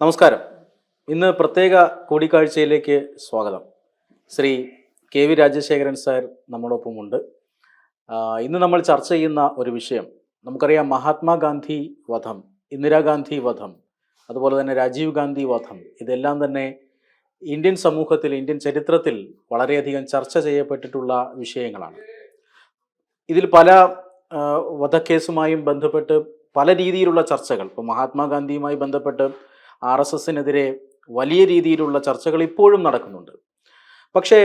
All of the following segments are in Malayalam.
നമസ്കാരം. ഇന്ന് പ്രത്യേക കൂടിക്കാഴ്ചയിലേക്ക് സ്വാഗതം. Shri K V Rajasekharan sir നമ്മളൊപ്പമുണ്ട് ആ, ഇന്ന് നമ്മൾ ചർച്ച ചെയ്യുന്ന ഒരു വിഷയം നമുക്കറിയാം മഹാത്മാഗാന്ധി വധം ഇന്ദിരാഗാന്ധി വധം അതുപോലെ തന്നെ രാജീവ് ഗാന്ധി വധം ഇതെല്ലാം തന്നെ ഇന്ത്യൻ സമൂഹത്തിൽ ഇന്ത്യൻ ചരിത്രത്തിൽ വളരെയധികം ചർച്ച ചെയ്യപ്പെട്ടിട്ടുള്ള വിഷയങ്ങളാണ്. ഇതിൽ പല വധക്കേസുമായും ബന്ധപ്പെട്ട് പല രീതിയിലുള്ള ചർച്ചകൾ ഇപ്പോൾ മഹാത്മാഗാന്ധിയുമായി ബന്ധപ്പെട്ട് ആർ എസ് എസിനെതിരെ വലിയ രീതിയിലുള്ള ചർച്ചകൾ ഇപ്പോഴും നടക്കുന്നുണ്ട്. പക്ഷേ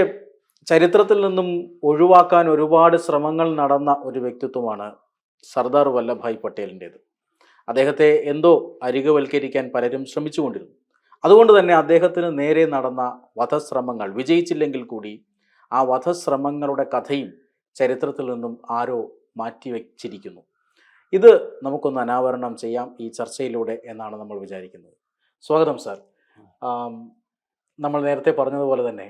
ചരിത്രത്തിൽ നിന്നും ഒഴിവാക്കാൻ ഒരുപാട് ശ്രമങ്ങൾ നടന്ന ഒരു വ്യക്തിത്വമാണ് സർദാർ വല്ലഭായ് പട്ടേലിന്റേത്. അദ്ദേഹത്തെ എന്തോ അരികവൽക്കരിക്കാൻ പലരും ശ്രമിച്ചുകൊണ്ടിരുന്നു. അതുകൊണ്ട് തന്നെ അദ്ദേഹത്തിന് നേരെ നടന്ന വധശ്രമങ്ങൾ വിജയിച്ചില്ലെങ്കിൽ കൂടി ആ വധശ്രമങ്ങളുടെ കഥയും ചരിത്രത്തിൽ നിന്നും ആരോ മാറ്റിവെച്ചിരിക്കുന്നു. ഇത് നമുക്കൊന്ന് അനാവരണം ചെയ്യാം ഈ ചർച്ചയിലൂടെ എന്നാണ് നമ്മൾ വിചാരിക്കുന്നത്. സ്വാഗതം സാർ. നമ്മൾ നേരത്തെ പറഞ്ഞതുപോലെ തന്നെ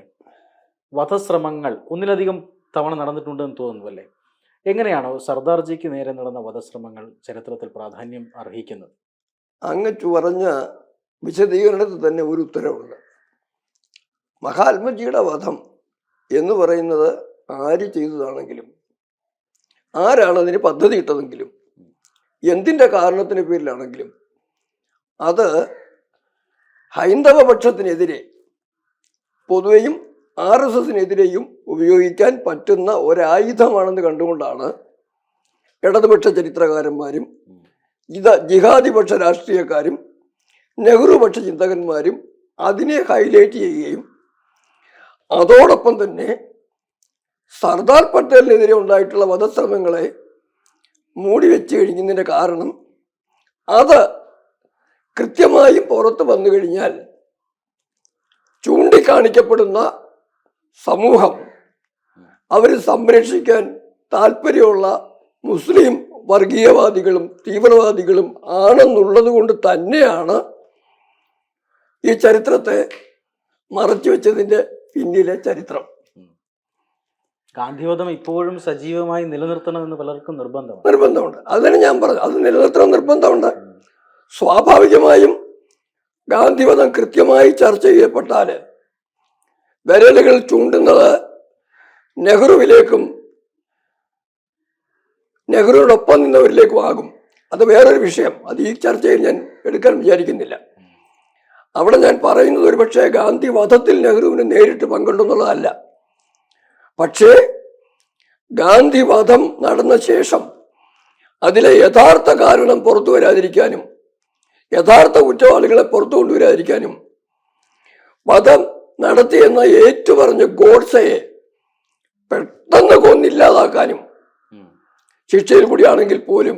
വധശ്രമങ്ങൾ ഒന്നിലധികം തവണ നടന്നിട്ടുണ്ടെന്ന് തോന്നുന്നു അല്ലേ? എങ്ങനെയാണോ സർദാർജിക്ക് നേരെ നടന്ന വധശ്രമങ്ങൾ ചരിത്രത്തിൽ പ്രാധാന്യം അർഹിക്കുന്നത്? അങ്ങ് പറഞ്ഞ വിശദീകരണത്തിൽ തന്നെ ഒരു ഉത്തരവുണ്ട്. മഹാത്മജിയുടെ വധം എന്ന് പറയുന്നത് ആര് ചെയ്തതാണെങ്കിലും ആരാണ് അതിന് പദ്ധതി ഇട്ടതെങ്കിലും എന്തിന്റെ കാരണത്തിന് പേരിലാണെങ്കിലും അത് ഹൈന്ദവ പക്ഷത്തിനെതിരെ പൊതുവെയും ആർ എസ് എസിനെതിരെയും ഉപയോഗിക്കാൻ പറ്റുന്ന ഒരായുധമാണെന്ന് കണ്ടുകൊണ്ടാണ് ഇടതുപക്ഷ ചരിത്രകാരന്മാരും ഇത് ജിഹാദിപക്ഷ രാഷ്ട്രീയക്കാരും നെഹ്റുപക്ഷ ചിന്തകന്മാരും അതിനെ ഹൈലൈറ്റ് ചെയ്യുകയും അതോടൊപ്പം തന്നെ സർദാർ പട്ടേലിനെതിരെ ഉണ്ടായിട്ടുള്ള വധശ്രമങ്ങളെ മൂടി വെച്ച് കഴിഞ്ഞതിന്റെ കാരണം അത് കൃത്യമായും പുറത്തു വന്നു കഴിഞ്ഞാൽ ചൂണ്ടിക്കാണിക്കപ്പെടുന്ന സമൂഹം അവർ സംരക്ഷിക്കാൻ താല്പര്യമുള്ള മുസ്ലിം വർഗീയവാദികളും തീവ്രവാദികളും ആണെന്നുള്ളത് കൊണ്ട് തന്നെയാണ് ഈ ചരിത്രത്തെ മറച്ചു വെച്ചതിന്റെ പിന്നിലെ ചരിത്രം. ഗാന്ധിവധം ഇപ്പോഴും സജീവമായി നിലനിർത്തണമെന്ന് പലർക്കും നിർബന്ധമാണ് നിർബന്ധമുണ്ട്. അതിന് ഞാൻ പറഞ്ഞു അത് നിലനിർത്തണം നിർബന്ധമുണ്ട്. സ്വാഭാവികമായും ഗാന്ധിവധം കൃത്യമായി ചർച്ച ചെയ്യപ്പെട്ടാൽ വിരലുകൾ ചൂണ്ടുന്നത് നെഹ്റുവിലേക്കും നെഹ്റുവിനൊപ്പം നിന്നവരിലേക്കും ആകും. അത് വേറൊരു വിഷയം. അത് ഈ ചർച്ചയിൽ ഞാൻ എടുക്കാൻ വിചാരിക്കുന്നില്ല. അവിടെ ഞാൻ പറയുന്നത് ഒരു പക്ഷേ ഗാന്ധി വധത്തിൽ നെഹ്റുവിന് നേരിട്ട് പങ്കുണ്ടെന്നുള്ളതല്ല പക്ഷേ ഗാന്ധി വധം നടന്ന ശേഷം അതിലെ യഥാർത്ഥ കാരണം പുറത്തു വരാതിരിക്കാനും യഥാർത്ഥ കുറ്റവാളികളെ പുറത്തു കൊണ്ടുവരാതിരിക്കാനും വധം നടത്തിയെന്ന ഏറ്റുപറഞ്ഞ ഗോഡ്സയെ പെട്ടെന്ന് കൊന്നില്ലാതാക്കാനും. ശിക്ഷയിൽ കൂടിയാണെങ്കിൽ പോലും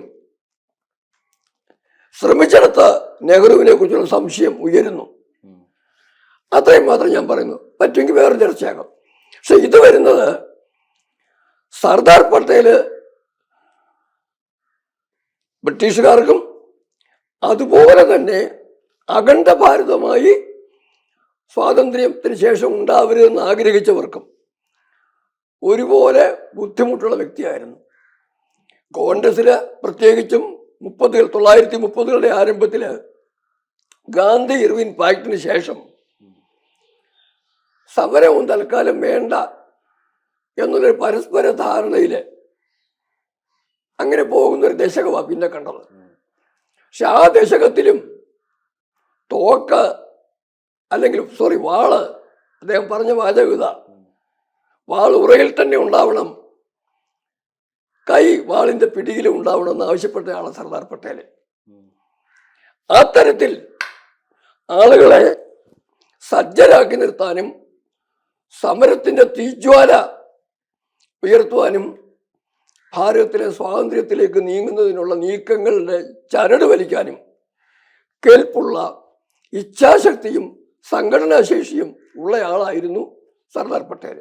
ശ്രമിച്ചെടുത്ത നെഹ്റുവിനെ കുറിച്ചുള്ള സംശയം ഉയരുന്നു. അത്രയും മാത്രം ഞാൻ പറയുന്നു പറ്റുമെങ്കിൽ വേറെ ചർച്ചയാകാം പക്ഷെ ഇത് വരുന്നത് സർദാർ പട്ടേൽ ബ്രിട്ടീഷുകാർക്കും അതുപോലെ തന്നെ അഖണ്ഡ ഭാരതമായി സ്വാതന്ത്ര്യത്തിന് ശേഷം ഉണ്ടാവരുതെന്ന് ആഗ്രഹിച്ചവർക്കും ഒരുപോലെ ബുദ്ധിമുട്ടുള്ള വ്യക്തിയായിരുന്നു. കോൺഗ്രസ്സിൽ പ്രത്യേകിച്ചും മുപ്പതുകൾ തൊള്ളായിരത്തി മുപ്പതുകളുടെ ആരംഭത്തിൽ ഗാന്ധി ഇർവിൻ പാക്ടിന് ശേഷം സമരവും തൽക്കാലം വേണ്ട എന്നുള്ളൊരു പരസ്പര ധാരണയിൽ അങ്ങനെ പോകുന്ന ഒരു ദശകമാണ് പിന്നെ കണ്ടത്. പക്ഷെ ആ ദശകത്തിലും തോക്ക് അല്ലെങ്കിൽ സോറി വാൾ. അദ്ദേഹം പറഞ്ഞ വാചകത വാൾ ഉറയിൽ തന്നെ ഉണ്ടാവണം. കൈ വാളിന്റെ പിടിയിലും ഉണ്ടാവണം എന്ന് ആവശ്യപ്പെട്ടയാളാണ് സർദാർ പട്ടേൽ ആ തരത്തിൽ ആളുകളെ സജ്ജരാക്കി നിർത്താനും സമരത്തിന്റെ തീജ്വാല ഉയർത്തുവാനും ഭാരതത്തിലെ സ്വാതന്ത്ര്യത്തിലേക്ക് നീങ്ങുന്നതിനുള്ള നീക്കങ്ങളുടെ ചരട് വലിക്കാനും കേൾപ്പുള്ള ഇച്ഛാശക്തിയും സംഘടനാശേഷിയും ഉള്ളയാളായിരുന്നു സർദാർ പട്ടേൽ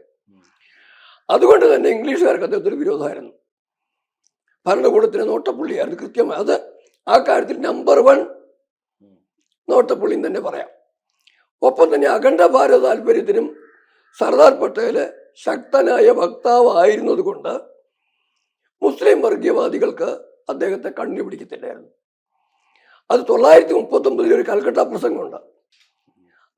അതുകൊണ്ട് തന്നെ ഇംഗ്ലീഷുകാർക്ക് അദ്ദേഹത്തിന് വിരോധമായിരുന്നു. ഭരണകൂടത്തിന് നോട്ടപ്പുള്ളിയായിരുന്നു കൃത്യമായി. അത് ആ കാര്യത്തിൽ നമ്പർ വൺ നോട്ടപ്പുള്ളിയും തന്നെ പറയാം. ഒപ്പം തന്നെ അഖണ്ഡ ഭാരത താല്പര്യത്തിനും സർദാർ പട്ടേൽ ശക്തനായ വക്താവായിരുന്നത് കൊണ്ട് മുസ്ലിം വർഗീയവാദികൾക്ക് അദ്ദേഹത്തെ കണ്ണു പിടിക്കത്തില്ലായിരുന്നു. അത് തൊള്ളായിരത്തി മുപ്പത്തി ഒമ്പതിൽ ഒരു കൽക്കട്ട പ്രസംഗമുണ്ട്.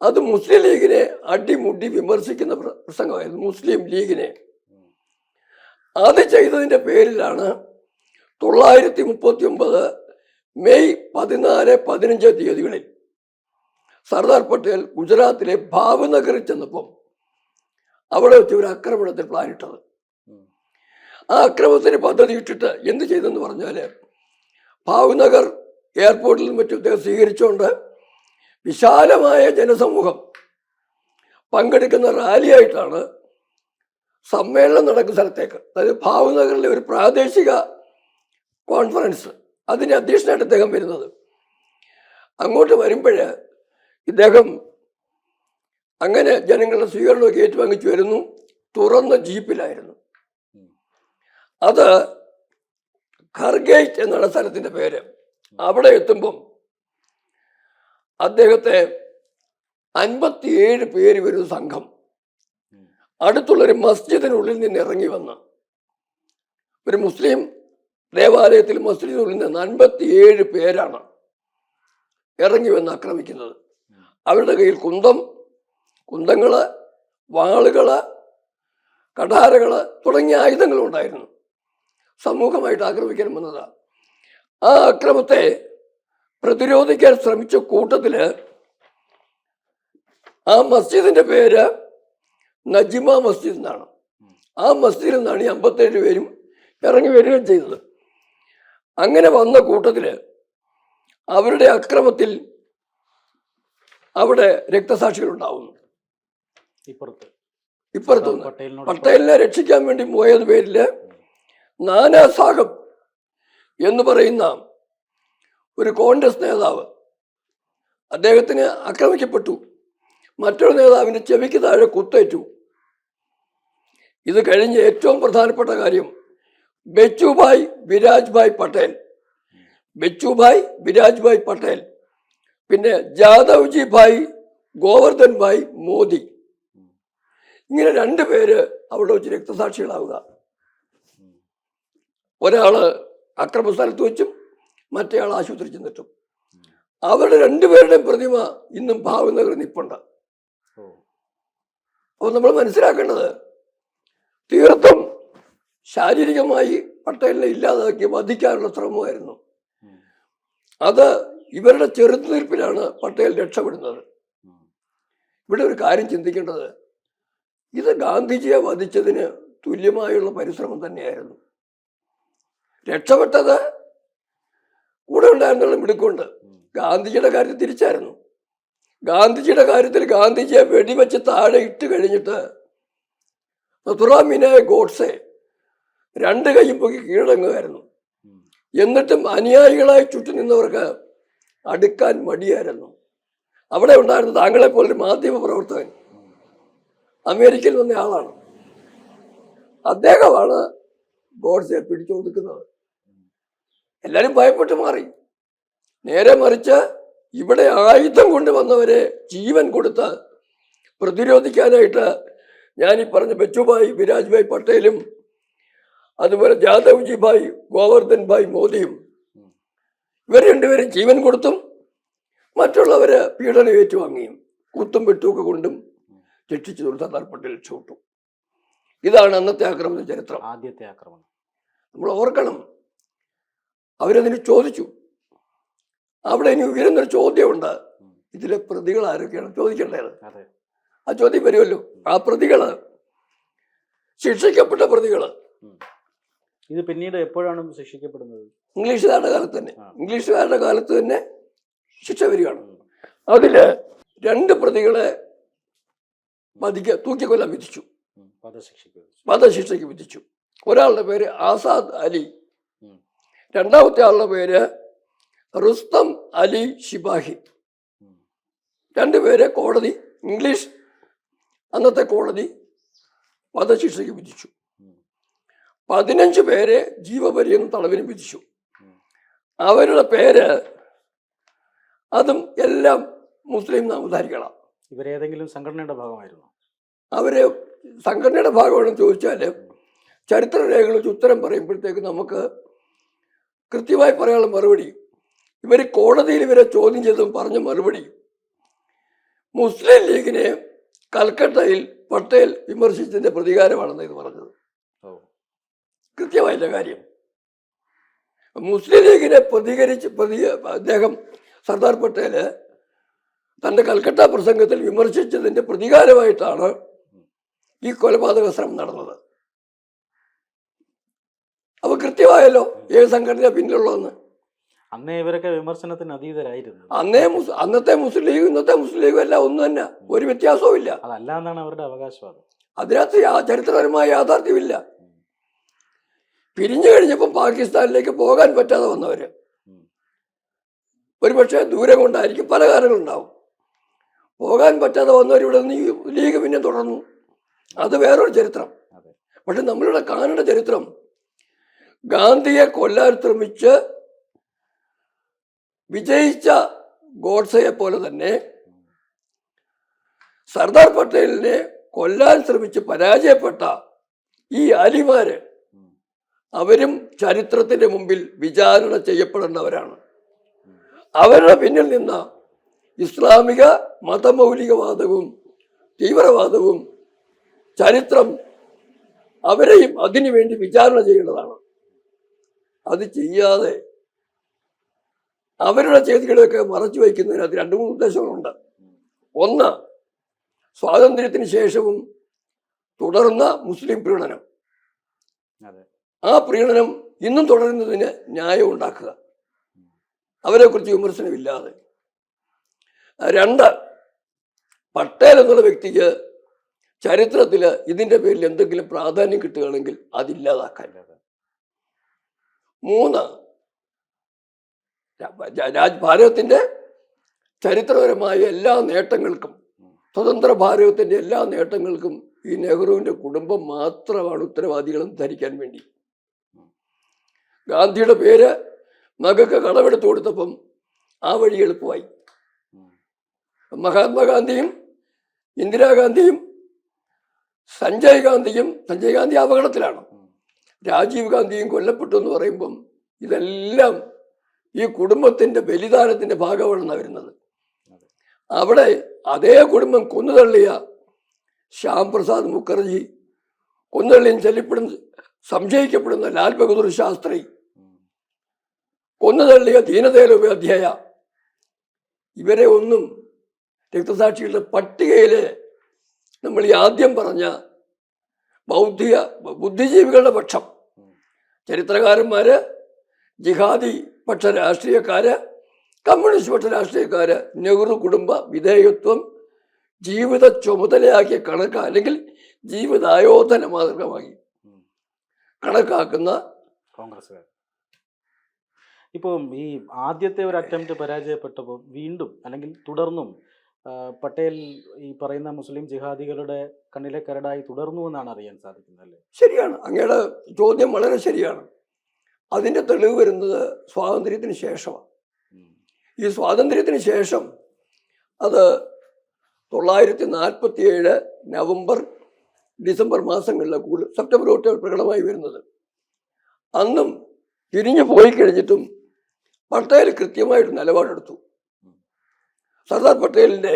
അത് മുസ്ലിം ലീഗിനെ അടിമുടി വിമർശിക്കുന്ന പ്രസംഗമായിരുന്നു. മുസ്ലിം ലീഗിനെ. അത് ചെയ്തതിന്റെ പേരിലാണ് തൊള്ളായിരത്തി മുപ്പത്തി ഒമ്പത് മെയ് പതിനാല് പതിനഞ്ച് തീയതികളിൽ സർദാർ പട്ടേൽ ഗുജറാത്തിലെ ഭാവ്നഗറിൽ ചെന്നപ്പം അവിടെ വെച്ച് ഒരു ആക്രമണത്തിൽ പ്ലാനിട്ടത്. ആ അക്രമത്തിന് പദ്ധതി ഇട്ടിട്ട് എന്ത് ചെയ്തെന്ന് പറഞ്ഞാൽ ഭാവ്നഗർ എയർപോർട്ടിൽ മറ്റും ഇദ്ദേഹം സ്വീകരിച്ചുകൊണ്ട് വിശാലമായ ജനസമൂഹം പങ്കെടുക്കുന്ന റാലിയായിട്ടാണ് സമ്മേളനം നടക്കുന്ന സ്ഥലത്തേക്ക്. അതായത് ഭാവ്നഗറിലെ ഒരു പ്രാദേശിക കോൺഫറൻസ് അതിന് അധ്യക്ഷനായിട്ട് അദ്ദേഹം വരുന്നത്. അങ്ങോട്ട് വരുമ്പോൾ ഇദ്ദേഹം അങ്ങനെ ജനങ്ങളുടെ സ്വീകരണമൊക്കെ ഏറ്റുവാങ്ങിച്ചു വരുന്നു. തുറന്ന ജീപ്പിലായിരുന്നു. അത് ഖർഗേറ്റ് എന്നാണ് സ്ഥലത്തിന്റെ പേര്. അവിടെ എത്തുമ്പം അദ്ദേഹത്തെ അൻപത്തിയേഴ് പേര് വരുന്ന സംഘം അടുത്തുള്ളൊരു മസ്ജിദിനുള്ളിൽ നിന്ന് ഇറങ്ങി വന്ന്. ഒരു മുസ്ലിം ദേവാലയത്തിൽ മസ്ജിദിനുള്ളിൽ നിന്ന് അൻപത്തിയേഴ് പേരാണ് ഇറങ്ങി വന്ന് ആക്രമിക്കുന്നത്. അവരുടെ കയ്യിൽ കുന്തം കുന്തങ്ങൾ വാളുകൾ കടാരകൾ തുടങ്ങിയ ആയുധങ്ങളും ഉണ്ടായിരുന്നു സമൂഹമായിട്ട് ആക്രമിക്കാൻ വന്നതാണ് ആ അക്രമത്തെ പ്രതിരോധിക്കാൻ ശ്രമിച്ച കൂട്ടത്തിൽ ആ മസ്ജിദിന്റെ പേര് നജിമ മസ്ജിദ് എന്നാണ്. ആ മസ്ജിദിൽ നിന്നാണ് ഈ അമ്പത്തേഴ് പേരും ഇറങ്ങി വരികയും ചെയ്തത്. അങ്ങനെ വന്ന കൂട്ടത്തിൽ അവരുടെ അക്രമത്തിൽ അവിടെ രക്തസാക്ഷികൾ ഉണ്ടാവുന്നു. ഇപ്പുറത്ത്. ഇപ്പുറത്തുനിന്ന്. പട്ടേലിനെ രക്ഷിക്കാൻ വേണ്ടി പോയത് പേരിൽ നാനാ സാഹബ് എന്ന് പറയുന്ന ഒരു കോൺഗ്രസ് നേതാവ് അദ്ദേഹത്തിന് ആക്രമിക്കപ്പെട്ടു. മറ്റൊരു നേതാവിന്റെ ചെവിക്ക് താഴെ കുത്തേറ്റു. ഇത് കഴിഞ്ഞ് ഏറ്റവും പ്രധാനപ്പെട്ട കാര്യം ബെച്ചുഭായ് ബിരാജ്ഭായ് പട്ടേൽ. ബെച്ചുഭായ് ബിരാജ്ഭായ് പട്ടേൽ. പിന്നെ ജാദവ്ജി ഭായ് ഗോവർദ്ധൻ ഭായ് മോദി. ഇങ്ങനെ രണ്ട് പേര് അവിടെ വെച്ച് രക്തസാക്ഷികളാവുക. ഒരാൾ അക്രമസ്ഥലത്ത് വെച്ചും മറ്റേയാൾ ആശുപത്രി ചെന്നിട്ടും. അവരുടെ രണ്ടുപേരുടെയും പ്രതിമ ഇന്നും ഭാവനഗറിൽ നിപ്പുണ്ട്. അപ്പോൾ നമ്മൾ മനസ്സിലാക്കേണ്ടത് തീർത്ഥം ശാരീരികമായി പട്ടേലിനെ ഇല്ലാതാക്കി വധിക്കാനുള്ള ശ്രമമായിരുന്നു. അത് ഇവരുടെ ചെറുത്തുനിൽപ്പിലാണ് പട്ടേൽ രക്ഷപ്പെടുന്നത്. ഇവിടെ ഒരു കാര്യം ചിന്തിക്കേണ്ടത് ഇത് ഗാന്ധിജിയെ വധിച്ചതിന് തുല്യമായുള്ള പരിശ്രമം തന്നെയായിരുന്നു. രക്ഷപ്പെട്ടത് കൂടെ ഉണ്ടായിരുന്നുള്ള മിടുക്കുണ്ട്. ഗാന്ധിജിയുടെ കാര്യം തിരിച്ചായിരുന്നു ഗാന്ധിജിയുടെ കാര്യത്തിൽ ഗാന്ധിജിയെ വെടിവെച്ച് താഴെ ഇട്ട് കഴിഞ്ഞിട്ട് നഥുറാമിനെ ഗോഡ്സെ രണ്ട് കൈ പൊക്കി കീഴടങ്ങുമായിരുന്നു. എന്നിട്ടും അനുയായികളായി ചുറ്റി നിന്നവർക്ക് അടുക്കാൻ മടിയായിരുന്നു അവിടെ ഉണ്ടായിരുന്ന താങ്കളെ പോലൊരു മാധ്യമ പ്രവർത്തകൻ അമേരിക്കയിൽ വന്ന ആളാണ് അദ്ദേഹമാണ് ഗോഡ്സെ പിടിച്ചു കൊടുക്കുന്നത് എല്ലാവരും ഭയപ്പെട്ട് മാറി. നേരെ മറിച്ച് ഇവിടെ ആയുധം കൊണ്ടുവന്നവരെ ജീവൻ കൊടുത്ത് പ്രതിരോധിക്കാനായിട്ട് ഞാൻ ഈ പറഞ്ഞ ബച്ചുഭായ് വിരാജ്ഭായ് പട്ടേലും അതുപോലെ ജാദവ്ജി ഭായ് ഗോവർദ്ധൻ ഭായ് മോദിയും ഇവർ രണ്ടുപേരും ജീവൻ കൊടുത്തും മറ്റുള്ളവരെ പീഡനം ഏറ്റുവാങ്ങിയും കുത്തും വെട്ടുമൊക്കെ കൊണ്ടും രക്ഷിച്ചു സർദാർ പട്ടേൽ ചൂട്ടു ഇതാണ് അന്നത്തെ ആക്രമണ ചരിത്രം. ആദ്യത്തെ ആക്രമണം. നമ്മൾ ഓർക്കണം അവരതിന് ചോദിച്ചു. അവിടെ ഇനി ഉയരുന്നൊരു ചോദ്യമുണ്ട്. ഇതിലെ പ്രതികൾ ആരൊക്കെയാണ്? ചോദിക്കേണ്ടത് ആ ചോദ്യം വരുമല്ലോ. ആ പ്രതികൾ ശിക്ഷിക്കപ്പെട്ട പ്രതികൾ. ഇത് പിന്നീട് എപ്പോഴാണ് ശിക്ഷിക്കപ്പെടുന്നത്? ഇംഗ്ലീഷുകാരുടെ കാലത്ത് തന്നെ. ഇംഗ്ലീഷുകാരുടെ കാലത്ത് തന്നെ ശിക്ഷ വരികയാണ്. അതിൽ രണ്ട് പ്രതികളെ വധിക്ക തൂക്കിക്കൊല്ലാൻ വിധിച്ചു. വധശിക്ഷയ്ക്ക് വിധിച്ചു. ഒരാളുടെ പേര് ആസാദ് അലി. രണ്ടാമത്തെ ആളുടെ പേര് റുസ്തം അലി ഷിബാഹി. രണ്ടുപേരെ കോടതി ഇംഗ്ലീഷ് അന്നത്തെ കോടതി വധശിക്ഷയ്ക്ക് വിധിച്ചു. പതിനഞ്ച് പേരെ ജീവപര്യന്തം തടവിന് വിധിച്ചു അവരുടെ പേര് അതും എല്ലാം മുസ്ലിം നാമധാരികളാണ് ഇവരേതെങ്കിലും സംഘടനയുടെ ഭാഗമായിരുന്നു അവർ സംഘടനയുടെ ഭാഗമാണെന്ന് ചോദിച്ചാൽ ചരിത്ര രേഖകളിൽ ഉത്തരം പറയുമ്പോഴത്തേക്ക് നമുക്ക് കൃത്യമായി പറയാനുള്ള മറുപടി. ഇവർ കോടതിയിൽ ഇവരെ ചോദ്യം ചെയ്തും പറഞ്ഞ മറുപടി. മുസ്ലിം ലീഗിനെ കൽക്കട്ടയിൽ പട്ടേൽ വിമർശിച്ചതിന്റെ പ്രതികാരമാണെന്ന് ഇത് പറഞ്ഞത്. കൃത്യമായില്ല കാര്യം. മുസ്ലിം ലീഗിനെ പ്രതികരിച്ച് പ്രതി അദ്ദേഹം സർദാർ പട്ടേൽ തന്റെ കൽക്കട്ട പ്രസംഗത്തിൽ വിമർശിച്ചതിന്റെ പ്രതികാരമായിട്ടാണ് ഈ കൊലപാതക ശ്രമം നടന്നത്. അപ്പൊ കൃത്യമായല്ലോ ഏത് സംഘടന പിന്നിലുള്ളതെന്ന്. അന്നേ ഇവരൊക്കെ വിമർശനത്തിന് അതീതരായിരുന്നു. അന്നേ അന്നത്തെ മുസ്ലിം ലീഗ് ഇന്നത്തെ മുസ്ലിം ലീഗും എല്ലാം ഒന്നും തന്നെ. ഒരു വ്യത്യാസവും ഇല്ല അതല്ല എന്നാണ് അവരുടെ അവകാശവാദം. അതിനകത്ത് ചരിത്രപരമായ യാഥാർത്ഥ്യമില്ല. പിരിഞ്ഞു കഴിഞ്ഞപ്പം പാകിസ്ഥാനിലേക്ക് പോകാൻ പറ്റാതെ വന്നവര്. ഒരുപക്ഷെ ദൂരം കൊണ്ടായിരിക്കും പല കാരണങ്ങളുണ്ടാവും. പോകാൻ പറ്റാതെ വന്നവർ ഇവിടെ നിന്ന് ലീഗ് പിന്നെ തുടർന്നു. അത് വേറൊരു ചരിത്രം. പക്ഷെ നമ്മളിവിടെ കാണേണ്ട ചരിത്രം ഗാന്ധിയെ കൊല്ലാൻ ശ്രമിച്ച് വിജയിച്ച ഗോഡ്സയെ പോലെ തന്നെ സർദാർ പട്ടേലിനെ കൊല്ലാൻ ശ്രമിച്ച് പരാജയപ്പെട്ട ഈ അലിമാര് അവരും ചരിത്രത്തിന്റെ മുമ്പിൽ വിചാരണ ചെയ്യപ്പെടേണ്ടവരാണ്. അവരുടെ പിന്നിൽ നിന്ന ഇസ്ലാമിക മതമൗലികവാദവും തീവ്രവാദവും ചരിത്രം അവരെയും അതിനു വേണ്ടി വിചാരണ ചെയ്യേണ്ടതാണ്. അത് ചെയ്യാതെ അവരുടെ ചെയ്തികളൊക്കെ മറച്ചു വയ്ക്കുന്നതിന് അത് രണ്ട് മൂന്ന് ഉദ്ദേശങ്ങളുണ്ട്. ഒന്ന് സ്വാതന്ത്ര്യത്തിന് ശേഷവും തുടർന്ന മുസ്ലിം പ്രീണനം. ആ പ്രീണനം ഇന്നും തുടരുന്നതിന് ന്യായം ഉണ്ടാക്കുക. അവരെക്കുറിച്ച് വിമർശനമില്ലാതെ. രണ്ട് പട്ടേൽ എന്നുള്ള വ്യക്തിക്ക് ചരിത്രത്തിൽ ഇതിന്റെ പേരിൽ എന്തെങ്കിലും പ്രാധാന്യം കിട്ടുകയാണെങ്കിൽ അതില്ലാതാക്കാൻ അതെ. മൂന്ന്. രാജ് ഭാരതത്തിന്റെ ചരിത്രപരമായ എല്ലാ നേട്ടങ്ങൾക്കും സ്വതന്ത്ര ഭാരതത്തിന്റെ എല്ലാ നേട്ടങ്ങൾക്കും ഈ നെഹ്റുവിന്റെ കുടുംബം മാത്രമാണ് ഉത്തരവാദികളെന്ന് ധരിക്കാൻ വേണ്ടി. ഗാന്ധിയുടെ പേര് മകൾക്ക് കടമെടുത്തു കൊടുത്തപ്പം ആ വഴി എളുപ്പമായി. മഹാത്മാഗാന്ധിയും ഇന്ദിരാഗാന്ധിയും സഞ്ജയ് ഗാന്ധിയും സഞ്ജയ് ഗാന്ധി അപകടത്തിലാണ്. രാജീവ് ഗാന്ധിയും കൊല്ലപ്പെട്ടു എന്ന് പറയുമ്പം ഇതെല്ലാം ഈ കുടുംബത്തിന്റെ ബലിദാനത്തിന്റെ ഭാഗമാണെന്നാണ് വരുന്നത് അവിടെ അതേ കുടുംബം കൊന്നുതള്ളിയ ശ്യാം പ്രസാദ് മുഖർജി കൊന്നുതള്ളിയും ചൊല്ലിപ്പെടുന്ന സംശയിക്കപ്പെടുന്ന ലാൽ ബഹദൂർ ശാസ്ത്രി. കൊന്നുതള്ളിയ ദീനദയാൽ ഉപാധ്യായ ഇവരെ ഒന്നും രക്തസാക്ഷികളുടെ പട്ടികയിലെ നമ്മൾ ഈ ആദ്യം പറഞ്ഞ ബൗദ്ധിക ബുദ്ധിജീവികളുടെ പക്ഷം. ചരിത്രകാരന്മാർ ജിഹാദി പക്ഷ രാഷ്ട്രീയക്കാർ കമ്മ്യൂണിസ്റ്റ് പക്ഷ രാഷ്ട്രീയക്കാർ നെഹ്റു കുടുംബ വിധേയത്വം ജീവിത ചുമതലയാക്കിയ കണക്ക് അല്ലെങ്കിൽ ജീവിതായോധന മാതൃകമായി കണക്കാക്കുന്ന കോൺഗ്രസ്സുകാർ. ഇപ്പോൾ ഈ ആദ്യത്തെ ഒരു അറ്റംപ്റ്റ് പരാജയപ്പെട്ടപ്പോൾ വീണ്ടും അല്ലെങ്കിൽ തുടർന്നും പട്ടേൽ ഈ പറയുന്ന മുസ്ലിം ജിഹാദികളുടെ കണ്ണിലെ കരടായി തുടർന്നു എന്നാണ് അറിയാൻ സാധിക്കുന്നത് അല്ലേ? ശരിയാണ്. അങ്ങയുടെ ചോദ്യം വളരെ ശരിയാണ്. അതിന്റെ തെളിവ് വരുന്നത് സ്വാതന്ത്ര്യത്തിന് ശേഷമാണ്. ഈ സ്വാതന്ത്ര്യത്തിന് ശേഷം അത് തൊള്ളായിരത്തി നാൽപ്പത്തി ഏഴ് നവംബർ ഡിസംബർ മാസങ്ങളിലെ കൂടുതൽ സെപ്റ്റംബർ ഒക്ടോബർ പ്രകടമായി വരുന്നത്. അന്നും തിരിഞ്ഞു പോയി കഴിഞ്ഞിട്ടും പട്ടേൽ കൃത്യമായിട്ട് നിലപാടെടുത്തു. സർദാർ പട്ടേലിന്റെ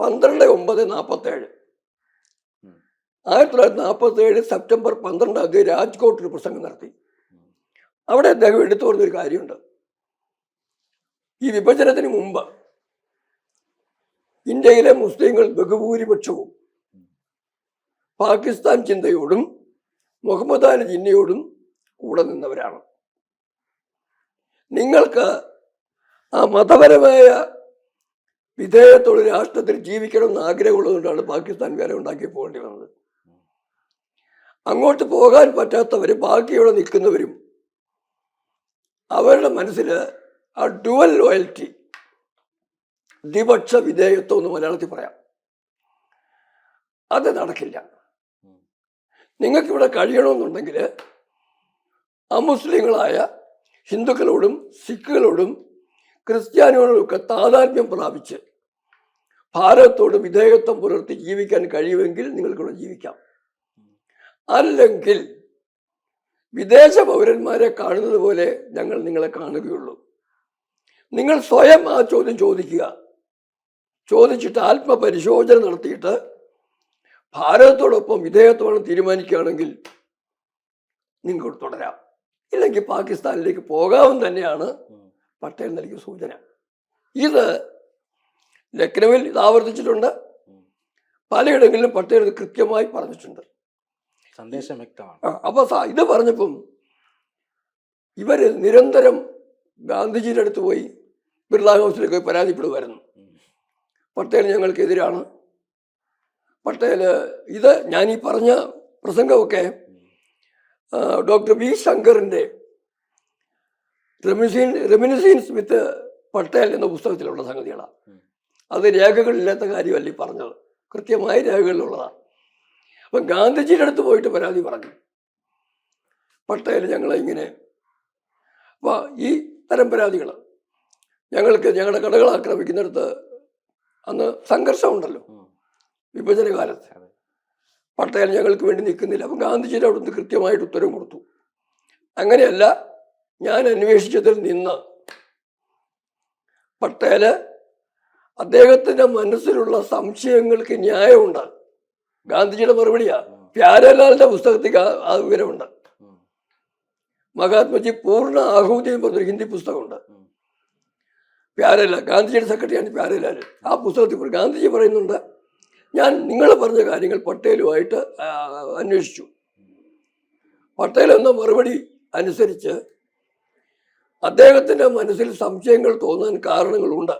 പന്ത്രണ്ട് ഒമ്പത് നാൽപ്പത്തേഴ്. ആയിരത്തി തൊള്ളായിരത്തി നാൽപ്പത്തി ഏഴ് സെപ്റ്റംബർ പന്ത്രണ്ടാം തീയതി രാജ്കോട്ടിൽ പ്രസംഗം നടത്തി. അവിടെ അദ്ദേഹം എടുത്തു പറഞ്ഞൊരു കാര്യമുണ്ട്. ഈ വിഭജനത്തിന് മുമ്പ് ഇന്ത്യയിലെ മുസ്ലിങ്ങൾ ബഹുഭൂരിപക്ഷവും പാകിസ്ഥാൻ ചിന്തയോടും മുഹമ്മദ് അലി ജിന്നയോടും കൂടെ നിന്നവരാണ്. നിങ്ങൾക്ക് ആ മതപരമായ വിധേയത്തോട് രാഷ്ട്രത്തിൽ ജീവിക്കണം ജീവിക്കണമെന്ന് ആഗ്രഹമുള്ളതുകൊണ്ടാണ് പാകിസ്ഥാൻ വരെ ഉണ്ടാക്കി പോകേണ്ടി വന്നത്. അങ്ങോട്ട് പോകാൻ പറ്റാത്തവരും ബാക്കിയോടെ നിൽക്കുന്നവരും അവരുടെ മനസ്സിൽ ആ ഡുവൽ ലോയൽറ്റി ദ്വിപക്ഷ വിധേയത്വം എന്ന് മലയാളത്തിൽ പറയാം. അത് നടക്കില്ല. നിങ്ങൾക്കിവിടെ കഴിയണമെന്നുണ്ടെങ്കിൽ അമുസ്ലിങ്ങളായ ഹിന്ദുക്കളോടും സിഖുകളോടും ക്രിസ്ത്യാനികളോടും ഒക്കെ താതാത്മ്യം പ്രാപിച്ച് ഭാരതത്തോട് വിധേയത്വം പുലർത്തി ജീവിക്കാൻ കഴിയുമെങ്കിൽ നിങ്ങൾക്കിവിടെ ജീവിക്കാം. അല്ലെങ്കിൽ വിദേശ പൗരന്മാരെ കാണുന്നത് പോലെ ഞങ്ങൾ നിങ്ങളെ കാണുകയുള്ളൂ. നിങ്ങൾ സ്വയം ആ ചോദ്യം ചോദിക്കുക. ചോദിച്ചിട്ട് ആത്മപരിശോധന നടത്തിയിട്ട് ഭാരതത്തോടൊപ്പം വിധേയത്വമാണ് തീരുമാനിക്കുകയാണെങ്കിൽ നിങ്ങൾക്ക് തുടരാം. ഇല്ലെങ്കിൽ പാകിസ്ഥാനിലേക്ക് പോകാമെന്ന് തന്നെയാണ് പട്ടേൽ നൽകിയ സൂചന. ഇത് ലക്നൌവിൽ ഇത് ആവർത്തിച്ചിട്ടുണ്ട്. പലയിടങ്ങളിലും പട്ടേൽ ഇത് കൃത്യമായി പറഞ്ഞിട്ടുണ്ട്. സന്ദേശം വ്യക്തമാണ്. അപ്പോൾ ഇത് പറഞ്ഞപ്പം ഇവർ നിരന്തരം ഗാന്ധിജിയുടെ അടുത്ത് പോയി ബിർള ഹൗസിലേക്ക് പോയി പരാതിപ്പെടുമായിരുന്നു. പട്ടേൽ ഞങ്ങൾക്കെതിരാണ്. പട്ടേൽ ഇത് ഞാൻ ഈ പറഞ്ഞ പ്രസംഗമൊക്കെ ഡോക്ടർ വി ശങ്കറിന്റെ റെമിസീൻ റെമിനിസീൻസ് വിത്ത് പട്ടേൽ എന്ന പുസ്തകത്തിലുള്ള സംഗതികളാണ് അത് രേഖകളില്ലാത്ത കാര്യമല്ല ഈ പറഞ്ഞത്. കൃത്യമായ രേഖകളിലുള്ളതാണ് അപ്പം ഗാന്ധിജിയുടെ അടുത്ത് പോയിട്ട് പരാതി പറഞ്ഞു. പട്ടേൽ ഞങ്ങളെ ഇങ്ങനെ അപ്പോൾ ഈ തരം പരാതികൾ ഞങ്ങൾക്ക് ഞങ്ങളുടെ കടകൾ ആക്രമിക്കുന്നിടത്ത് അന്ന് സംഘർഷമുണ്ടല്ലോ. ഉം. പട്ടേൽ ഞങ്ങൾക്ക് വേണ്ടി നിൽക്കുന്നില്ല. അപ്പം ഗാന്ധിജിയുടെ അവിടുന്ന് കൃത്യമായിട്ട് ഉത്തരം കൊടുത്തു. അങ്ങനെയല്ല ഞാൻ അന്വേഷിച്ചതിൽ നിന്ന് പട്ടേൽ അദ്ദേഹത്തിന്റെ മനസ്സിലുള്ള സംശയങ്ങൾക്ക് ന്യായമുണ്ട്. ഗാന്ധിജിയുടെ മറുപടിയാണ് പ്യാരലാലിന്റെ പുസ്തകത്തിൽ ആ- വിവരമുണ്ട്. മഹാത്മജി പൂർണ ആഹൂതിയും പറഞ്ഞൊരു ഹിന്ദി പുസ്തകമുണ്ട്. പ്യാരലാൽ ഗാന്ധിജിയുടെ സെക്രട്ടറിയാണ് പ്യാരലാൽ. ആ പുസ്തകത്തിൽ ഗാന്ധിജി പറയുന്നുണ്ട് ഞാൻ നിങ്ങൾ പറഞ്ഞ കാര്യങ്ങൾ പട്ടേലുമായിട്ട് അന്വേഷിച്ചു. പട്ടേൽ എന്ന മറുപടി അനുസരിച്ച് അദ്ദേഹത്തിന്റെ മനസ്സിൽ സംശയങ്ങൾ തോന്നാൻ കാരണങ്ങളുണ്ട്.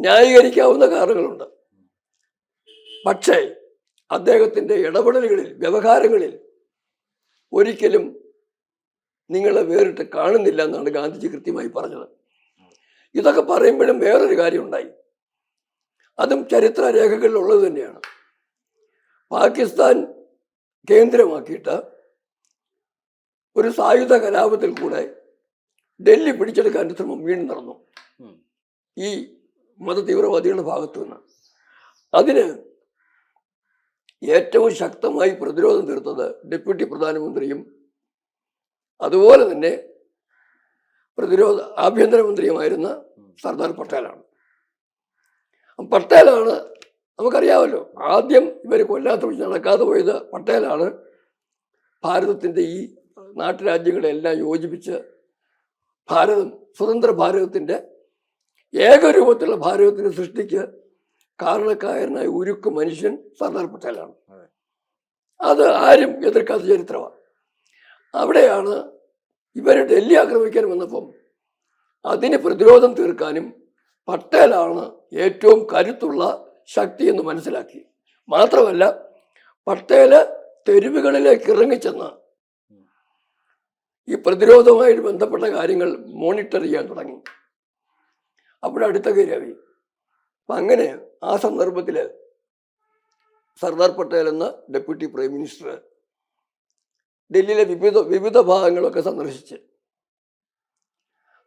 ന്യായീകരിക്കാവുന്ന കാരണങ്ങളുണ്ട്. പക്ഷേ അദ്ദേഹത്തിന്റെ ഇടപെടലുകളിൽ വ്യവഹാരങ്ങളിൽ ഒരിക്കലും നിങ്ങളെ വേറിട്ട് കാണുന്നില്ല എന്നാണ് ഗാന്ധിജി കൃത്യമായി പറഞ്ഞത്. ഇതൊക്കെ പറയുമ്പോഴും വേറൊരു കാര്യം ഉണ്ടായി അതും ചരിത്ര രേഖകളിലുള്ളത് തന്നെയാണ്. പാകിസ്ഥാൻ കേന്ദ്രമാക്കിയിട്ട് ഒരു സായുധ കലാപത്തിൽ കൂടെ ഡൽഹി പിടിച്ചെടുക്കാൻ ശ്രമം വീണ്ടും നടന്നു. ഈ മത തീവ്രവാദികളുടെ ഭാഗത്തു നിന്ന്. അതിന് ഏറ്റവും ശക്തമായി പ്രതിരോധം തീർത്തത് ഡെപ്യൂട്ടി പ്രധാനമന്ത്രിയും അതുപോലെ തന്നെ പ്രതിരോധ ആഭ്യന്തരമന്ത്രിയുമായിരുന്ന സർദാർ പട്ടേലാണ്. പട്ടേലാണ്. നമുക്കറിയാമല്ലോ ആദ്യം ഇവർ കൊല്ലാത്ത വെച്ച് നടക്കാതെ പോയത് പട്ടേലാണ്. ഭാരതത്തിന്റെ ഈ നാട്ടുരാജ്യങ്ങളെല്ലാം യോജിപ്പിച്ച് ഭാരതം സ്വതന്ത്ര ഭാരതത്തിന്റെ ഏകരൂപത്തിലുള്ള ഭാരതത്തിന്റെ സൃഷ്ടിക്ക് കാരണക്കാരനായ ഉരുക്ക് മനുഷ്യൻ സർദാർ പട്ടേലാണ്. അത് ആരും എതിർക്കാത്ത ചരിത്രമാണ്. അവിടെയാണ് ഇവരെ ഡൽഹി ആക്രമിക്കാൻ വന്നപ്പം അതിന് പ്രതിരോധം തീർക്കാനും പട്ടേലാണ് ഏറ്റവും കരുത്തുള്ള ശക്തി എന്ന് മനസ്സിലാക്കി. മാത്രമല്ല പട്ടേൽ തെരുവുകളിലേക്ക് ഇറങ്ങിച്ചെന്ന് ഈ പ്രതിരോധവുമായിട്ട് ബന്ധപ്പെട്ട കാര്യങ്ങൾ മോണിറ്റർ ചെയ്യാൻ തുടങ്ങി. അവിടെ അടുത്ത അപ്പം അങ്ങനെ ആ സന്ദർഭത്തിൽ സർദാർ പട്ടേൽ എന്ന ഡെപ്യൂട്ടി പ്രൈം മിനിസ്റ്റർ ഡൽഹിയിലെ വിവിധ വിവിധ ഭാഗങ്ങളൊക്കെ സന്ദർശിച്ച്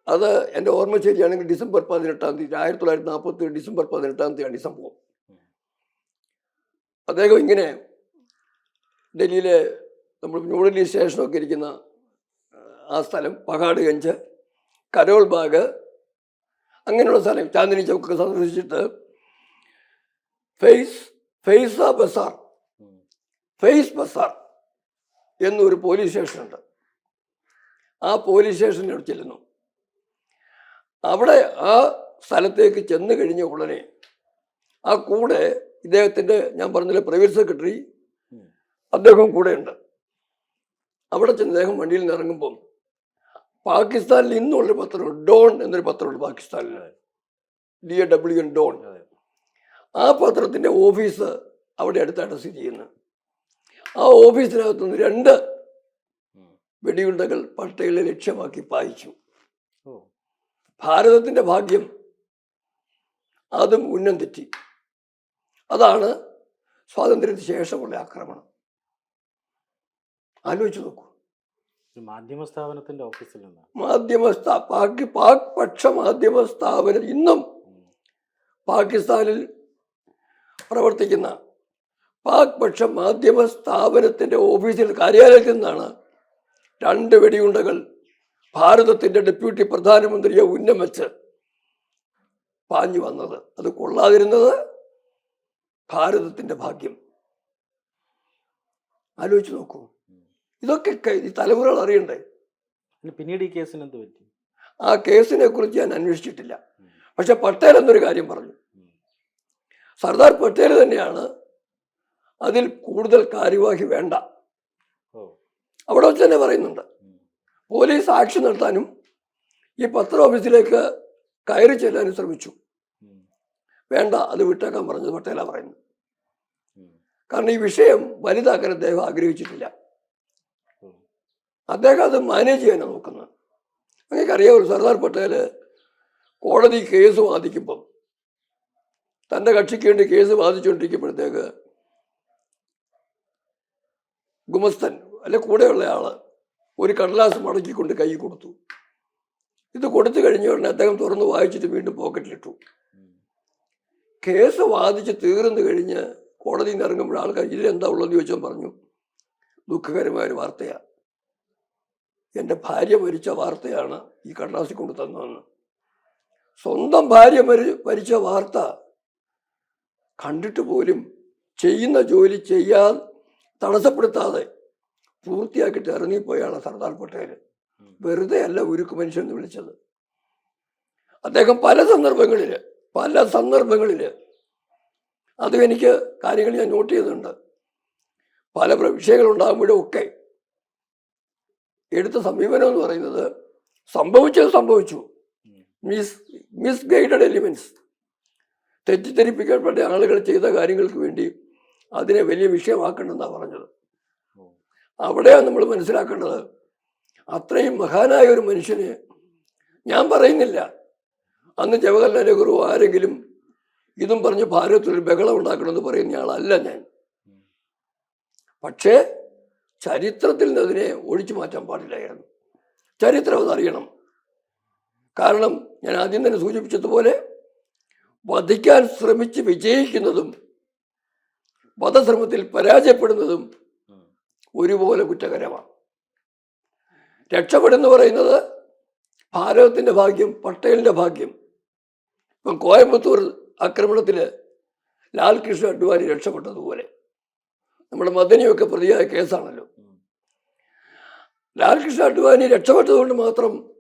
അത് എന്റെ ഓർമ്മ ശരിയാണെങ്കിൽ ഡിസംബർ പതിനെട്ടാം തീയതി ആയിരത്തി തൊള്ളായിരത്തി നാൽപ്പത്തി ഡിസംബർ പതിനെട്ടാം തീയതിയാണ് ഈ സംഭവം. അദ്ദേഹം ഇങ്ങനെ ഡൽഹിയിലെ നമ്മൾ ന്യൂഡൽഹി സ്റ്റേഷനൊക്കെ ഇരിക്കുന്ന ആ സ്ഥലം പഹാഡ്ഗഞ്ച് കരോൾ ബാഗ് അങ്ങനെയുള്ള സ്ഥലം ചാന്ദിനി ചൗക്കൊക്കെ സന്ദർശിച്ചിട്ട് ഫെയ്സ് ഫെയ്സ ബസാർ. ഫെയ്സ് ബസാർ എന്നൊരു പോലീസ് സ്റ്റേഷനുണ്ട്. ആ പോലീസ് സ്റ്റേഷനിൽ ചെല്ലുന്നു. അവിടെ ആ സ്ഥലത്തേക്ക് ചെന്ന് കഴിഞ്ഞ ഉടനെ ആ കൂടെ ഇദ്ദേഹത്തിന്റെ ഞാൻ പറഞ്ഞില്ല പ്രൈവറ്റ് സെക്രട്ടറി. അദ്ദേഹം കൂടെയുണ്ട്. അവിടെ ചെന്ന് അദ്ദേഹം വണ്ടിയിൽ നിന്ന് ഇറങ്ങുമ്പം പാകിസ്ഥാനിൽ ഇന്നുള്ളൊരു പത്രമുണ്ട് ഡോൺ എന്നൊരു പത്രമുണ്ട് പാകിസ്ഥാനിൽ. D A W N Dawn. ആ പത്രത്തിന്റെ ഓഫീസ് അവിടെ അടുത്തായിട്ട് സ്ഥിതി ചെയ്യുന്നു ആ ഓഫീസിനകത്തുനിന്ന് രണ്ട്. വെടിയുണ്ടകൾ പട്ടേലെ ലക്ഷ്യമാക്കി പായിച്ചു. ഭാരതത്തിന്റെ ഭാഗ്യം അതും ഉന്നം തെറ്റി. അതാണ് സ്വാതന്ത്ര്യത്തിന് ശേഷമുള്ള ആക്രമണം. ആലോചിച്ച് നോക്കൂ. മാധ്യമ സ്ഥാപനത്തിന്റെ ഓഫീസിൽ മാധ്യമ പാക് പാക് പക്ഷ മാധ്യമ സ്ഥാപനം ഇന്നും പാകിസ്ഥാനിൽ പ്രവർത്തിക്കുന്ന പാക് പക്ഷ മാധ്യമ സ്ഥാപനത്തിന്റെ ഓഫീസിൽ കാര്യാലയത്തിൽ നിന്നാണ് രണ്ട് വെടിയുണ്ടകൾ ഭാരതത്തിന്റെ ഡെപ്യൂട്ടി പ്രധാനമന്ത്രിയെ ഉന്നം വെച്ച് പാഞ്ഞു വന്നത്. അത് കൊള്ളാതിരുന്നത് ഭാരതത്തിന്റെ ഭാഗ്യം. ആലോചിച്ചു നോക്കൂ. ഇതൊക്കെ ഈ തലമുറകൾ അറിയണ്ടേ? പിന്നീട് ഈ കേസിന് എന്ത് പറ്റി? ആ കേസിനെ കുറിച്ച് ഞാൻ അന്വേഷിച്ചിട്ടില്ല. പക്ഷെ പട്ടേൽ എന്നൊരു കാര്യം പറഞ്ഞു. സർദാർ പട്ടേൽ തന്നെയാണ് അതിൽ കൂടുതൽ കാര്യവാഹി വേണ്ട. അവിടെ വെച്ച് തന്നെ പറയുന്നുണ്ട്. പോലീസ് ആക്ഷൻ നടത്താനും ഈ പത്ര ഓഫീസിലേക്ക് കയറി ചെല്ലാനും ശ്രമിച്ചു. വേണ്ട അത് വിട്ടേക്കാൻ പറഞ്ഞത് പട്ടേല പറയുന്നു കാരണം ഈ വിഷയം വലുതാക്കാൻ അദ്ദേഹം ആഗ്രഹിച്ചിട്ടില്ല. അദ്ദേഹം അത് മാനേജ് ചെയ്യാനാണ് നോക്കുന്നത്. അങ്ങനെ അറിയാമല്ലോ സർദാർ പട്ടേൽ കോടതി കേസ് വാദിക്കുമ്പം തന്റെ കക്ഷിക്ക് വേണ്ടി കേസ് വാദിച്ചുകൊണ്ടിരിക്കുമ്പോഴത്തേക്ക് ഗുമസ്തൻ അല്ലെ കൂടെയുള്ള ആൾ ഒരു കടലാസ് മടക്കിക്കൊണ്ട് കൈ കൊടുത്തു. ഇത് കൊടുത്തു കഴിഞ്ഞ ഉടനെ അദ്ദേഹം തുറന്ന് വായിച്ചിട്ട് വീണ്ടും പോക്കറ്റിലിട്ടു. കേസ് വാദിച്ച് തീർന്നു കഴിഞ്ഞ് കോടതിയിൽ നിന്ന് ഇറങ്ങുമ്പോൾ ആൾക്കാർ ഇതിലെന്താ ഉള്ളതെന്ന് ചോദിച്ചാൽ പറഞ്ഞു ദുഃഖകരമായ ഒരു വാർത്തയാണ് എന്റെ ഭാര്യ മരിച്ച വാർത്തയാണ് ഈ കടലാസിൽ കൊണ്ട് തന്നതെന്ന്. സ്വന്തം ഭാര്യ മരി മരിച്ച വാർത്ത കണ്ടിട്ട് പോലും ചെയ്യുന്ന ജോലി ചെയ്യാൻ തടസ്സപ്പെടുത്താതെ പൂർത്തിയാക്കിയിട്ട് ഇറങ്ങിപ്പോയാണ് സർദാർ പട്ടേൽ വെറുതെ അല്ല ഉരുക്ക് മനുഷ്യൻ എന്ന് വിളിച്ചത്. അദ്ദേഹം പല സന്ദർഭങ്ങളിൽ പല സന്ദർഭങ്ങളിൽ അതും എനിക്ക് കാര്യങ്ങൾ ഞാൻ നോട്ട് ചെയ്തിട്ടുണ്ട്. പല പ്ര- വിഷയങ്ങളുണ്ടാകുമ്പോഴും ഒക്കെ എടുത്ത സമീപനം എന്ന് പറയുന്നത് സംഭവിച്ചത് സംഭവിച്ചു. മിസ് മിസ് ഗൈഡഡ് എലിമെന്റ്സ് തെറ്റിദ്ധരിപ്പിക്കപ്പെട്ട ആളുകൾ ചെയ്ത കാര്യങ്ങൾക്ക് വേണ്ടി അതിനെ വലിയ വിഷയമാക്കണമെന്നാണ് പറഞ്ഞത്. അവിടെയാണ് നമ്മൾ മനസ്സിലാക്കേണ്ടത്. അത്രയും മഹാനായ ഒരു മനുഷ്യന് ഞാൻ പറയുന്നില്ല. അന്ന് ജവഹർലാൽ നെഹ്റു ആരെങ്കിലും ഇതും പറഞ്ഞ് ഭാരതത്തിൽ ബഹളം ഉണ്ടാക്കണമെന്ന് പറയുന്ന ആളല്ല ഞാൻ. പക്ഷേ ചരിത്രത്തിൽ നിന്ന് അതിനെ ഒഴിച്ചു മാറ്റാൻ പാടില്ലായിരുന്നു. ചരിത്രം അതറിയണം കാരണം ഞാൻ ആദ്യം തന്നെ സൂചിപ്പിച്ചതുപോലെ വധിക്കാൻ ശ്രമിച്ച് വിജയിക്കുന്നതും വധശ്രമത്തിൽ പരാജയപ്പെടുന്നതും. ഒരുപോലെ കുറ്റകരമാണ്. രക്ഷപ്പെടുന്നു പറയുന്നത് ഭാരതത്തിന്റെ ഭാഗ്യം പട്ടേലിന്റെ ഭാഗ്യം. ഇപ്പം കോയമ്പത്തൂർ ആക്രമണത്തിൽ ലാൽ കൃഷ്ണ അഡ്വാനി രക്ഷപ്പെട്ടതുപോലെ. നമ്മുടെ മദനിയൊക്കെ പ്രതിയായ കേസാണല്ലോ. ലാൽകൃഷ്ണ ലാൽ കൃഷ്ണ അഡ്വാനി രക്ഷപ്പെട്ടതുകൊണ്ട് മാത്രം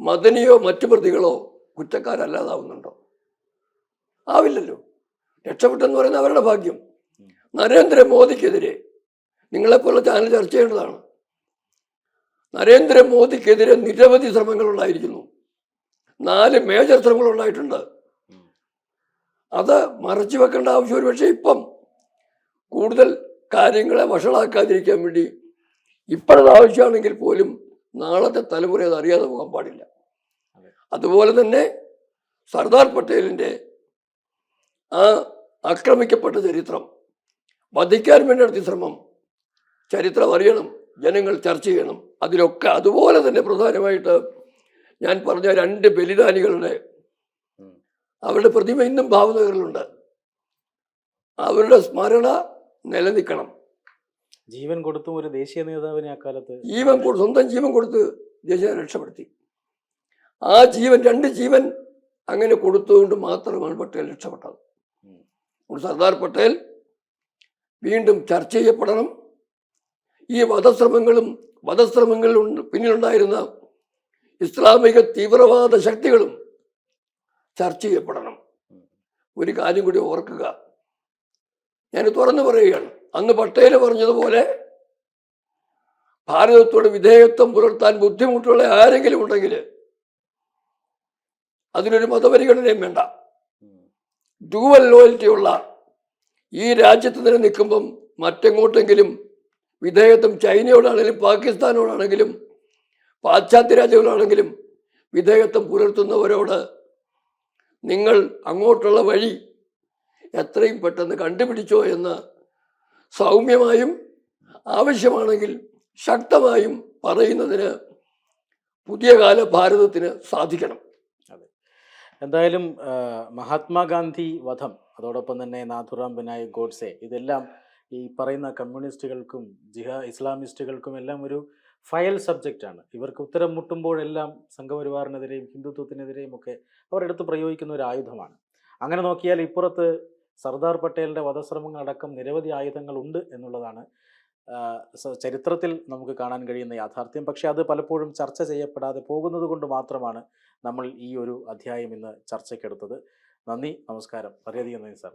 മദനിയോ മറ്റു പ്രതികളോ കുറ്റക്കാരല്ലാതാവുന്നുണ്ടോ? ആവില്ലല്ലോ. രക്ഷപ്പെട്ടെന്ന് പറയുന്നത് അവരുടെ ഭാഗ്യം. നരേന്ദ്രമോദിക്കെതിരെ നിങ്ങളെപ്പോലുള്ള ചാനൽ ചർച്ച ചെയ്യേണ്ടതാണ്. നരേന്ദ്രമോദിക്കെതിരെ നിരവധി ശ്രമങ്ങൾ ഉണ്ടായിരിക്കുന്നു. നാല് മേജർ ശ്രമങ്ങൾ ഉണ്ടായിട്ടുണ്ട്. അത് മറച്ചു വെക്കേണ്ട ആവശ്യം ഒരു പക്ഷേ ഇപ്പം കൂടുതൽ കാര്യങ്ങളെ വഷളാക്കാതിരിക്കാൻ വേണ്ടി ഇപ്പോഴത് ആവശ്യമാണെങ്കിൽ പോലും നാളത്തെ തലമുറ അത് അറിയാതെ പോകാൻ പാടില്ല. അതുപോലെ തന്നെ സർദാർ പട്ടേലിന്റെ ആ ആക്രമിക്കപ്പെട്ട ചരിത്രം വധിക്കാൻ വേണ്ടി നടത്തിയ ശ്രമം ചരിത്രം അറിയണം ജനങ്ങൾ ചർച്ച ചെയ്യണം. അതിലൊക്കെ അതുപോലെ തന്നെ പ്രധാനമായിട്ട് ഞാൻ പറഞ്ഞ രണ്ട് ബലിദാനികളുടെ അവരുടെ പ്രതിമ ഇന്നും ഭാവനകളിലുണ്ട് അവരുടെ സ്മരണ നിലനിൽക്കണം. ജീവൻ കൊടുത്തും ഒരു ദേശീയ നേതാവിനെ അക്കാലത്ത് ജീവൻ സ്വന്തം ജീവൻ കൊടുത്ത് ദേശീയ രക്ഷപ്പെടുത്തി. ആ ജീവൻ രണ്ട് ജീവൻ അങ്ങനെ കൊടുത്തുകൊണ്ട് മാത്രമാണ് പട്ടേൽ രക്ഷപ്പെട്ടത്. സർദാർ പട്ടേൽ വീണ്ടും ചർച്ച ചെയ്യപ്പെടണം. ഈ വധശ്രമങ്ങളും വധശ്രമങ്ങളിൽ പിന്നിലുണ്ടായിരുന്ന ഇസ്ലാമിക തീവ്രവാദ ശക്തികളും ചർച്ച ചെയ്യപ്പെടണം. ഒരു കാര്യം കൂടി ഓർക്കുക. ഞാൻ തുറന്നു പറയുകയാണ്. അന്ന് പട്ടേൽ പറഞ്ഞതുപോലെ ഭാരതത്തോട് വിധേയത്വം പുലർത്താൻ ബുദ്ധിമുട്ടുള്ള ആരെങ്കിലും ഉണ്ടെങ്കിൽ അതിനൊരു മതപരിഗണനയും വേണ്ട. ഡുവൽ ലോയൽറ്റി ഉള്ള ഈ രാജ്യത്ത് തന്നെ നിൽക്കുമ്പം മറ്റെങ്ങോട്ടെങ്കിലും വിധേയത്വം ചൈനയോടാണെങ്കിലും പാകിസ്ഥാനോടാണെങ്കിലും പാശ്ചാത്യ രാജ്യങ്ങളാണെങ്കിലും വിധേയത്വം പുലർത്തുന്നവരോട് നിങ്ങൾ അങ്ങോട്ടുള്ള വഴി എത്രയും പെട്ടെന്ന് കണ്ടുപിടിച്ചോ എന്ന് സൗമ്യമായും ആവശ്യമാണെങ്കിൽ ശക്തമായും പറയുന്നതിന് പുതിയ കാല ഭാരതത്തിന് സാധിക്കണം. അതെ. എന്തായാലും മഹാത്മാഗാന്ധി വധം അതോടൊപ്പം തന്നെ നാഥുറാം ബിനായ് ഗോഡ്സെ ഇതെല്ലാം ഈ പറയുന്ന കമ്മ്യൂണിസ്റ്റുകൾക്കും ജിഹാ ഇസ്ലാമിസ്റ്റുകൾക്കും എല്ലാം ഒരു ഫയൽ സബ്ജക്റ്റാണ്. ഇവർക്ക് ഉത്തരം മുട്ടുമ്പോഴെല്ലാം സംഘപരിവാറിനെതിരെയും ഹിന്ദുത്വത്തിനെതിരെയും ഒക്കെ അവരെടുത്ത് പ്രയോഗിക്കുന്ന ഒരു ആയുധമാണ്. അങ്ങനെ നോക്കിയാൽ ഇപ്പുറത്ത് സർദാർ പട്ടേലിന്റെ വധശ്രമങ്ങളടക്കം നിരവധി ആയുധങ്ങളുണ്ട് എന്നുള്ളതാണ് ചരിത്രത്തിൽ നമുക്ക് കാണാൻ കഴിയുന്ന യാഥാർത്ഥ്യം. പക്ഷേ അത് പലപ്പോഴും ചർച്ച ചെയ്യപ്പെടാതെ പോകുന്നത് കൊണ്ട് മാത്രമാണ് നമ്മൾ ഈ ഒരു അധ്യായം ഇന്ന് ചർച്ചയ്ക്കെടുത്തത് നന്ദി നമസ്കാരം. വളരെയധികം നന്ദി സാർ.